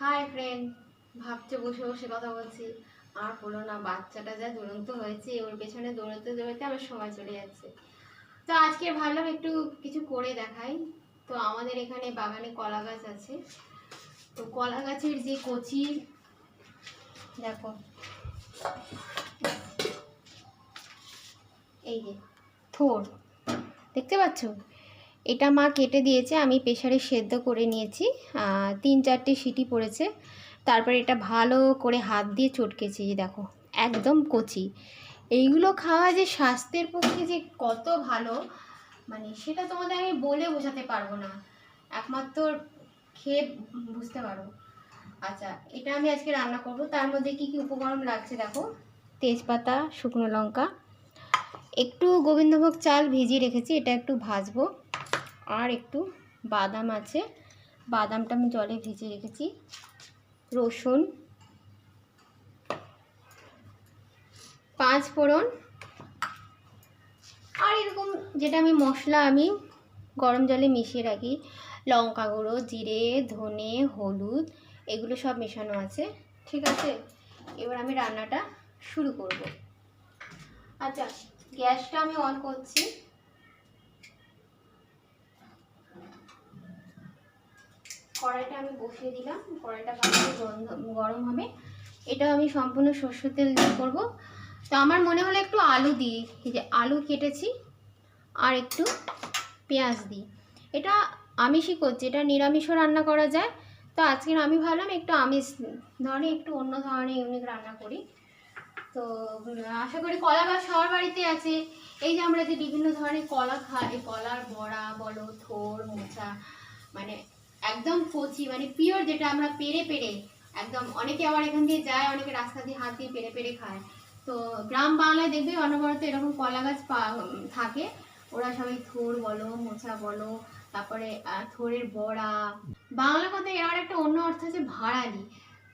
Hi friend ভাবছে, বসে বসে কথা বলছি। আর হলো না, বাচ্চাটা যা দুরন্ত হয়েছে, ওর পেছনে দৌড়াতে দৌড়াতে আমার সময় চলে যাচ্ছে। তো আজকে ভাবলাম একটু কিছু করে দেখাই। তো আমাদের এখানে বাগানে কলা গাছ আছে। তো কলা গাছের যে কচি, দেখো। এই যে, থোর। দেখতে পাচ্ছ? এটা মা কেটে দিয়েছে, আমি প্রেশারে সেদ্ধ করে নিয়েছি। তিন চারটে সিটি পড়েছে। তারপরে এটা ভালো করে হাত দিয়ে চটকেছি দেখো, একদম কচি। এইগুলো খাওয়া যে স্বাস্থ্যের পক্ষে যে কত ভালো মানে সেটা তোমাদের আমি বলে বোঝাতে পারব না। একমাত্র খেয়ে বুঝতে পারো। আচ্ছা এটা আমি আজকে রান্না করব। তার মধ্যে কি কি উপকরণ লাগছে দেখো? তেজপাতা, শুকনো লঙ্কা। একটু গোবিন্দভোগ চাল ভিজিয়ে রেখেছি, এটা একটু ভাজবো। আর একটু বাদাম আছে। বাদামটা আমি জলে ভিজিয়ে রেখেছি। রসুন পাঁচ ফোড়ন আর এরকম যেটা আমি মশলা আমি গরম জলে মিশিয়ে রাখি। লঙ্কা গুঁড়ো, জিরে, ধনে, হলুদ, এগুলো সব মেশানো আছে। ঠিক আছে? এবার আমি রান্নাটা শুরু করব। আচ্ছা গ্যাসটা আমি অন করছি। কড়াইটা আমি বসিয়ে দিলাম। কড়াইটা ভালো গরম গরম হবে। এটা আমি সম্পূর্ণ সর্ষের তেল দিয়ে করব। তো আমার মনে হলো একটু আলু দিই। এই যে আলু কেটেছি আর একটু পেঁয়াজ দিই। এটা আমিষই করছি, এটা নিরামিষও রান্না করা যায়। তো আজকে আমি ভাবলাম একটু আমিষ ধরনের একটু অন্য ধরনের ইউনিক রান্না করি। তো আশা করি কলা গাছ সবার বাড়িতে আছে। এই যে আমরা যে বিভিন্ন ধরনের কলা খাই, কলার বড়া বলো, থোর, মোচা মানে একদম কচি মানে পিওর যেটা আমরা পেরে পেরে, একদম অনেকে আবার এখান দিয়ে যায়, অনেকে রাস্তা দিয়ে হাত দিয়ে পেরে পেরে খায়। তো গ্রাম বাংলায় দেখবে অনবরত এরকম কলা গাছ থাকে। ওরা সবাই থোর বলো, মোচা বলো, তারপরে থোরের বড়া। বাংলা কথায় এর একটা অন্য অর্থ আছে ভাড়ালি।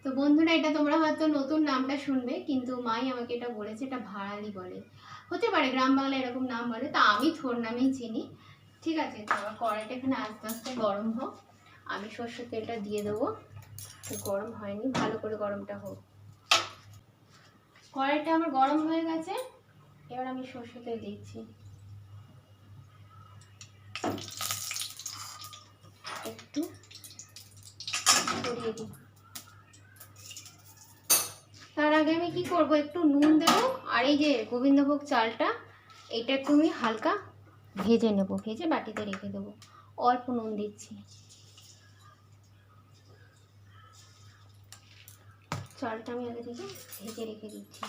তো বন্ধুরা, এটা তোমরা হয়তো নতুন নামটা শুনবে, কিন্তু মাই আমাকে এটা বলেছে, এটা ভাড়ালি বলে। হতে পারে গ্রাম বাংলায় এরকম নাম বলে, তা আমি থোর নামেই চিনি। ঠিক আছে তো আমার কড়াইটা এখানে আস্তে আস্তে গরম হোক। আমি সর্ষের তেলটা দিয়ে দেবো। গরম হয়নি, ভালো করে গরমটা হোক। কড়াইটা আমার গরম হয়ে গেছে, এবার আমি সর্ষের তেল দিচ্ছি। একটু ছড়িয়ে দিই তার আগে আমি কি করব, একটু নুন দেবো, আর এই যে গোবিন্দভোগ চালটা, এটা একটু আমি হালকা ভেজে নেব, ভেজে বাটিতে রেখে দেবো। অল্প নুন দিচ্ছি। চালটা আমি আগে থেকে ভেজে রেখে দিচ্ছি।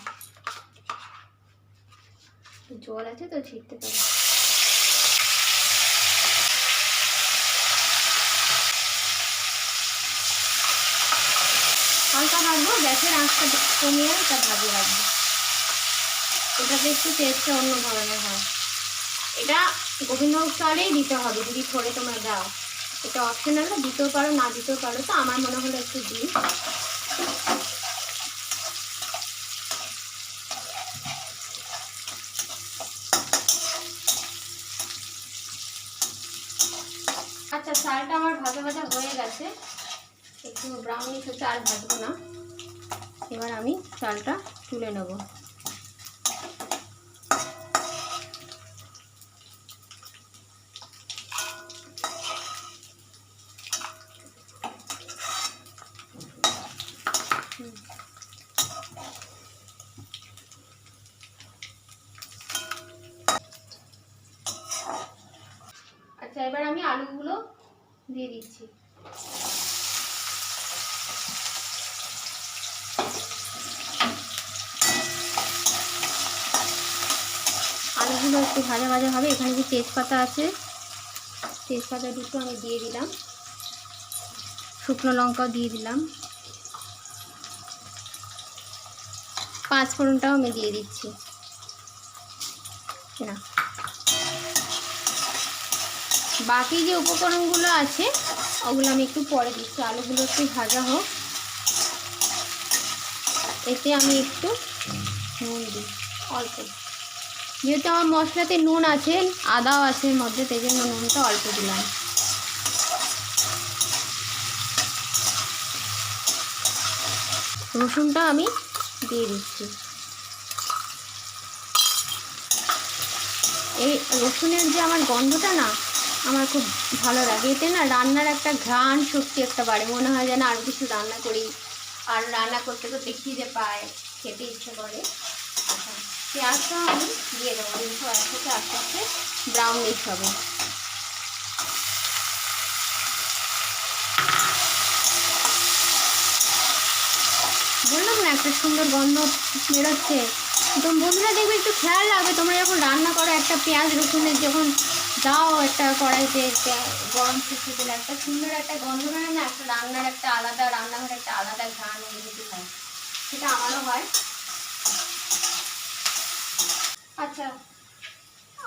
জল আছে তো ছিটতে পারি। হালকা ভাজবো, গ্যাসের আঁচটা কমিয়ে এটা ভাজে রাখব। এটাতে একটু টেস্টটা অন্য ধরনের হয়। এটা গোবিন্দভোগ চালেই দিতে হবে, যদি থরে তোমরা দাও। এটা অপশনাল দিতেও পারো, না দিতেও পারো, তো আমার মনে হলো একটু দিই আচ্ছা চালটা আমার ভাজা ভাজা হয়ে গেছে একটু আর ভাজবো না। এবার আমি চালটা তুলে নেব হুম। আচ্ছা এবার আমি আলুগুলো দিয়ে দিচ্ছি আলুগুলো একটু ভাজা ভাজা হবে। এখানে যে তেজপাতা আছে, তেজপাতা দুটো আমি দিয়ে দিলাম। শুকনো লঙ্কাও দিয়ে দিলাম। পাঁচ ফোড়নটাও আমি দিয়ে দিচ্ছি। না। বাকি যে উপকরণগুলো আছে, ওগুলো আমি একটু পরে দিচ্ছি। আলুগুলো একটু ভাজা হোক। এতে আমি একটু নুন দিই, অল্প। যেহেতু আমার মশলাতে নুন আছে, আদাও আছে মধ্যে সেই জন্য নুনটা অল্প দিলাম। রসুনটা আমি দিয়ে দিচ্ছি। এই রসুনের যে আমার গন্ধটা না, আমার খুব ভালো লাগে। এতে না রান্নার একটা ঘ্রাণ শক্তি একটা বাড়ে। মনে হয় যেন আরও কিছু রান্না করি। আর রান্না করতে করতে খিদে পায়, খেতে ইচ্ছে করে। পেঁয়াজটা আমি দিয়ে দেবো। দেখো একসাথে আস্তে আস্তে ব্রাউনিশ হবে। বললাম না, একটা সুন্দর গন্ধ বেরোচ্ছে। তো বন্ধুরা, দেখবে একটু খেয়াল রাখবে, তোমরা যখন রান্না করো, একটা পেঁয়াজ রসুনের যখন দাও একটা কড়াইতে গরম শুকনো একটা সুন্দর একটা গন্ধ বেরোয় না, একটা রান্নার একটা আলাদা রান্নাঘরে একটা আলাদা ঘ্রাণ অনুভূতি হয়। সেটা আমারও হয়। আচ্ছা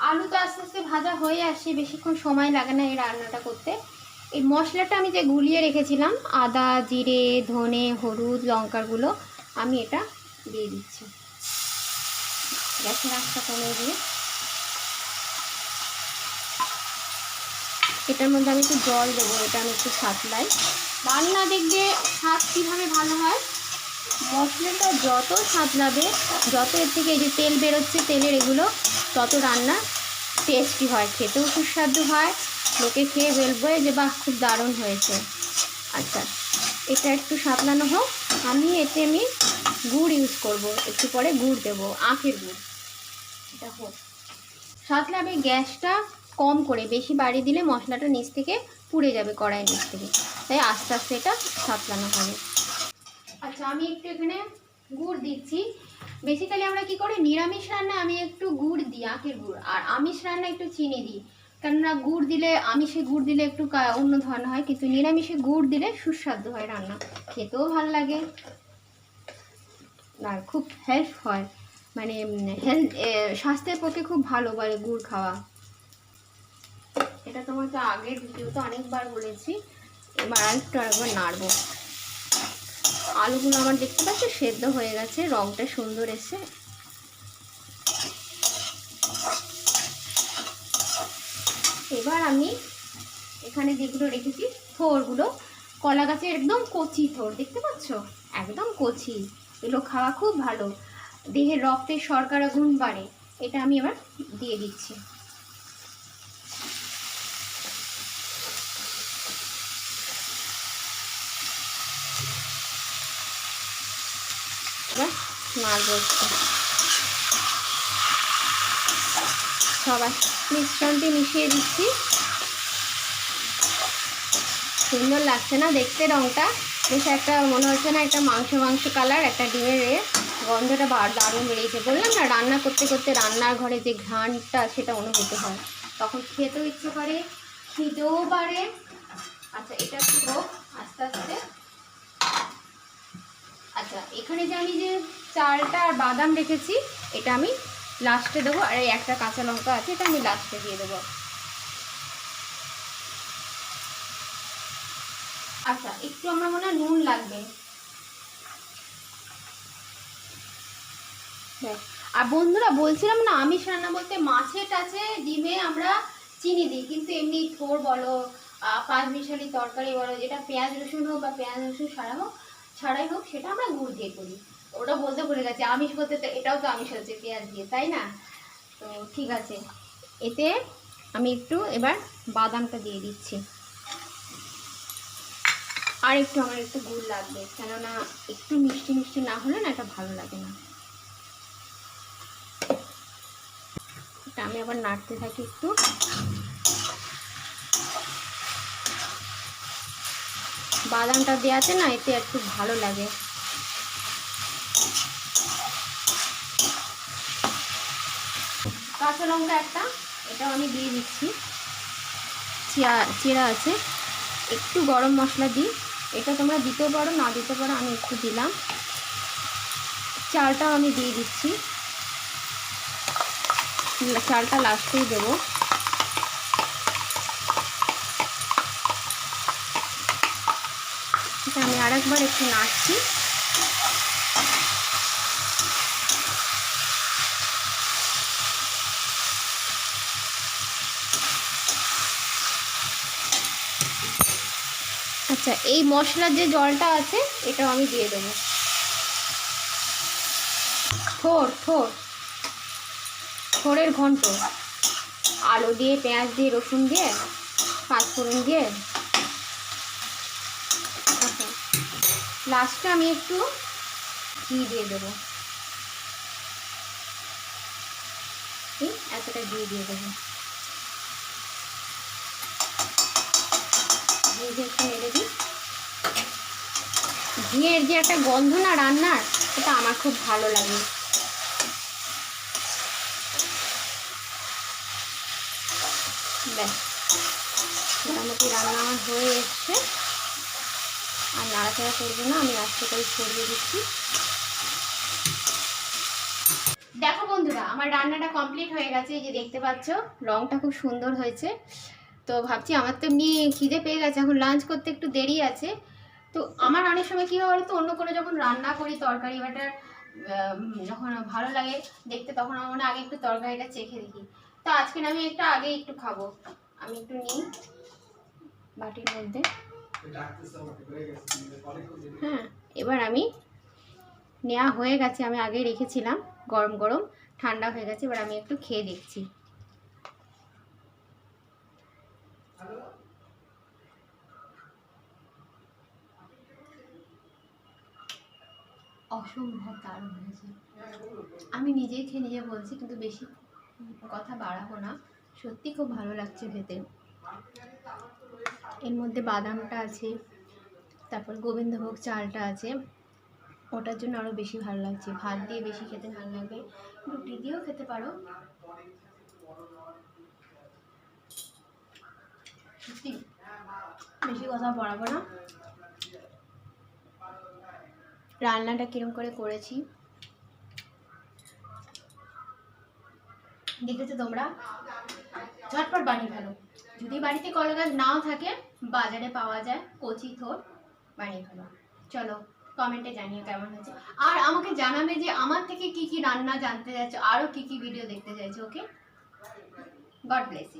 আলু তো আস্তে আস্তে ভাজা হয়ে আসছে বেশিক্ষণ সময় লাগে না এই রান্নাটা করতে। এই মশলাটা আমি যে গুলিয়ে রেখেছিলাম, আদা, জিরে, ধনে, হলুদ, লঙ্কারগুলো, আমি এটা দিয়ে দিচ্ছি। গ্যাসের আঁচটা কমিয়ে দিয়ে এটার মধ্যে আমি একটু জল দেবো, এটা আমি একটু সাতলাই। রান্না দেখবে স্বাদ কীভাবে ভালো হয়? মশলাটা যত সাতলাবে যত এর থেকে এই যে তেল বেরোচ্ছে, তেলের এগুলো, তত রান্না টেস্টি হয়, খেতেও সুস্বাদু হয়। লোকে খেয়ে বলবে যে, বাহ, খুব দারুণ হয়েছে। আচ্ছা এটা একটু সাঁতলানো হোক। আমি এতে আমি গুড় ইউজ করব। একটু পরে গুড় দেবো, আখের গুড়। এটা হোক। সাতলাবে গ্যাসটা কম করে, বেশি বাড়িয়ে দিলে মশলাটা নিচ থেকে পুড়ে যাবে, কড়াই নিচ থেকে। তাই আস্তে আস্তে এটা সাতলানো হবে। আচ্ছা আমি একটু এখানে গুড় দিচ্ছি। বেসিক্যালি আমরা কি করি? নিরামিষ রান্না আমি একটু গুড় দিই, আখের গুড়। আর আমিষ রান্না একটু চিনি দিই। কেননা গুড় দিলে, আমিষে গুড় দিলে একটু অন্য ধরনের হয়, কিন্তু নিরামিষে গুড় দিলে সুস্বাদু হয় রান্না। খেতেও ভালো লাগে। আর খুব হেল্প হয়। মানে হেলথ স্বাস্থ্যের পক্ষে খুব ভালো বলে গুড় খাওয়া। এটা তোমাকে আগের ভিডিওতে অনেকবার বলেছি। এবার আরেকটু আরেকবার নাড়বো। আলুগুলো আমার দেখতে পাচ্ছ, সেদ্ধ হয়ে গেছে, রংটা সুন্দর এসে এবার আমি এখানে যেগুলো রেখেছি, থোরগুলো, কলা গাছের একদম কচি থোর, দেখতে পাচ্ছ? একদম কচি, এগুলো খাওয়া খুব ভালো। দেহের রক্তের শর্করা গুণ বাড়ে, এটা আমি এবার দিয়ে দিচ্ছি। নাড়বো একটু সবাই, মিশ্রণটি মিশিয়ে দিচ্ছি। সুন্দর লাগছে না দেখতে রংটা? বেশ একটা, মনে হচ্ছে না একটা মাংস মাংস কালার, একটা ডিমের এ গন্ধটা দারুণ বেরিয়েছে। বললাম না, রান্না করতে করতে রান্নার ঘরে যে ঘ্রাণটা, সেটা অনুভূত হয়। তখন খেতেও ইচ্ছে করে, খিদেও পারে। আচ্ছা এটা একটু আস্তে আস্তে। আচ্ছা এখানে যে আমি যে চালটা আর বাদাম রেখেছি, এটা আমি লাস্টে দেবো, আর এই একটা কাঁচা লঙ্কা আছে, এটা আমি লাস্টে দিয়ে দেবো। আচ্ছা একটু আমার মনে হয় নুন লাগবে। আর বন্ধুরা, বলছিলাম না, আমিষ রান্না বলতে মাছে টাছে ডিমে আমরা চিনি দিই, কিন্তু এমনি থোর বলো পাঁচ মিশালি তরকারি বলো, যেটা পেঁয়াজ রসুন হোক বা পেঁয়াজ রসুন ছাড়া হোক ছাড়াই হোক, সেটা আমরা গুড় দিয়ে করি। ওটা বলতে ভুলে গেছি, আমিষ করতে তো এটাও তো আমিষ হচ্ছে, পেঁয়াজ দিয়ে, তাই না? তো ঠিক আছে। এতে আমি একটু এবার বাদামটা দিয়ে দিচ্ছি। আর একটু আমার একটু গুড় লাগবে, কেননা একটু মিষ্টি মিষ্টি না হলে না এটা ভালো লাগে না। আমি আবার নাড়তে থাকি একটু। বাদামটা দেওয়াতে না, এতে একটু ভালো লাগে। কাঁচা লঙ্কা একটা, এটাও আমি দিয়ে দিচ্ছি। চিয়া, চিরা আছে। একটু গরম মশলা দিই। এটা তোমরা দিতে পারো, না দিতে পারো, আমি একটু দিলাম। চালটাও আমি দিয়ে দিচ্ছি। চালটা লাস্টেই দেবো। এটা আমি আরেকবার একটু নাড়ছি। আচ্ছা এই মশলার যে জলটা আছে, এটাও আমি দিয়ে দেবো। থোর থোর। থোরের ঘন্ট। আলু দিয়ে, পেঁয়াজ দিয়ে, রসুন দিয়ে, পাঁচফোড়ন দিয়ে লাস্টে আমি একটু ঘি দিয়ে দেবো। এতটা ঘি দিয়ে দেবো। ঘি দিয়ে ঘিয়ের যে একটা গন্ধ না রান্নার এটা আমার খুব ভালো লাগে। ব্যাস, মোটামুটি রান্না হয়ে এসছে। আর নাড়াচাড়া করব না, আমি আস্তে করে ছড়িয়ে দিচ্ছি। দেখো বন্ধুরা, আমার রান্নাটা কমপ্লিট হয়ে গেছে, এই যে দেখতে পাচ্ছ, রংটা খুব সুন্দর হয়েছে। তো ভাবছি আমার তো এমনি খিদে পেয়ে গেছে, এখন লাঞ্চ করতে একটু দেরি আছে। তো আমার অনেক সময় কী হয় তো, অন্য কোনো যখন রান্না করি, তরকারি বাটার যখন ভালো লাগে দেখতে, তখন আমার মনে আগে একটু তরকারিটা চেখে দেখি। তো আজকে আমি একটু আগে একটু খাব। আমি একটু নিই বাটির মধ্যে। হ্যাঁ এবার আমি নেওয়া হয়ে গেছে আমি আগে রেখেছিলাম গরম গরম ঠান্ডা হয়ে গেছে এবার আমি একটু খেয়ে দেখছি। অসম্ভব দারুণ হয়েছে। আমি নিজেই খেয়ে নিজে বলছি কিন্তু বেশি কথা বাড়াবো না। সত্যি খুব ভালো লাগছে খেতে। এর মধ্যে বাদামটা আছে, তারপর গোবিন্দভোগ চালটা আছে। ওটার জন্য আরও বেশি ভালো লাগছে। ভাত দিয়ে বেশি খেতে ভালো লাগবে। রুটি দিয়েও খেতে পারো। বেশি কথা বাড়াবো না। রান্নাটা কিরম করে করেছি? দেখেছ তোমরা? ঝটপট বানিয়ে ফেলো। যদি বাড়িতে কলা গাছ নাও থাকে, বাজারে পাওয়া যায়, কচি থোর বানিয়ে ফেলো চলো কমেন্টে জানিও কেমন হয়েছে। আর আমাকে জানাবে যে আমার থেকে কি কি রান্না জানতে চাইছো আরও কি কি ভিডিও দেখতে চাইছো ওকে গড ব্লেস